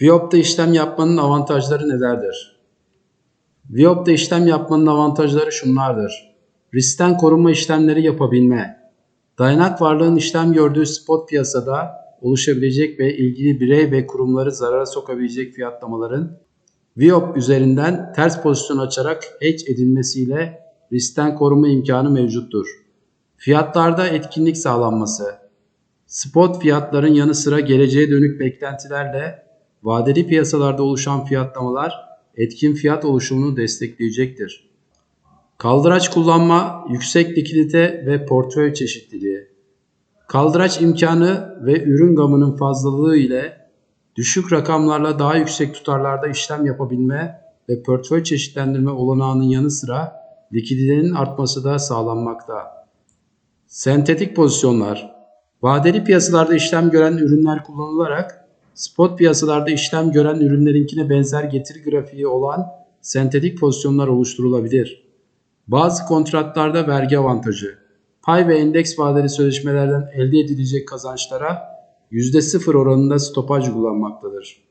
Viyop'ta işlem yapmanın avantajları nelerdir? Viyop'ta işlem yapmanın avantajları şunlardır. Riskten korunma işlemleri yapabilme. Dayanak varlığın işlem gördüğü spot piyasada oluşabilecek ve ilgili birey ve kurumları zarara sokabilecek fiyatlamaların Viyop üzerinden ters pozisyon açarak hedge edilmesiyle riskten korunma imkanı mevcuttur. Fiyatlarda etkinlik sağlanması. Spot fiyatların yanı sıra geleceğe dönük beklentilerle vadeli piyasalarda oluşan fiyatlamalar etkin fiyat oluşumunu destekleyecektir. Kaldıraç kullanma, yüksek likidite ve portföy çeşitliliği. Kaldıraç imkanı ve ürün gamının fazlalığı ile düşük rakamlarla daha yüksek tutarlarda işlem yapabilme ve portföy çeşitlendirme olanağının yanı sıra likiditenin artması da sağlanmakta. Sentetik pozisyonlar. Vadeli piyasalarda işlem gören ürünler kullanılarak spot piyasalarda işlem gören ürünlerinkine benzer getiri grafiği olan sentetik pozisyonlar oluşturulabilir. Bazı kontratlarda vergi avantajı. Pay ve endeks vadeli sözleşmelerden elde edilecek kazançlara %0 oranında stopaj kullanmaktadır.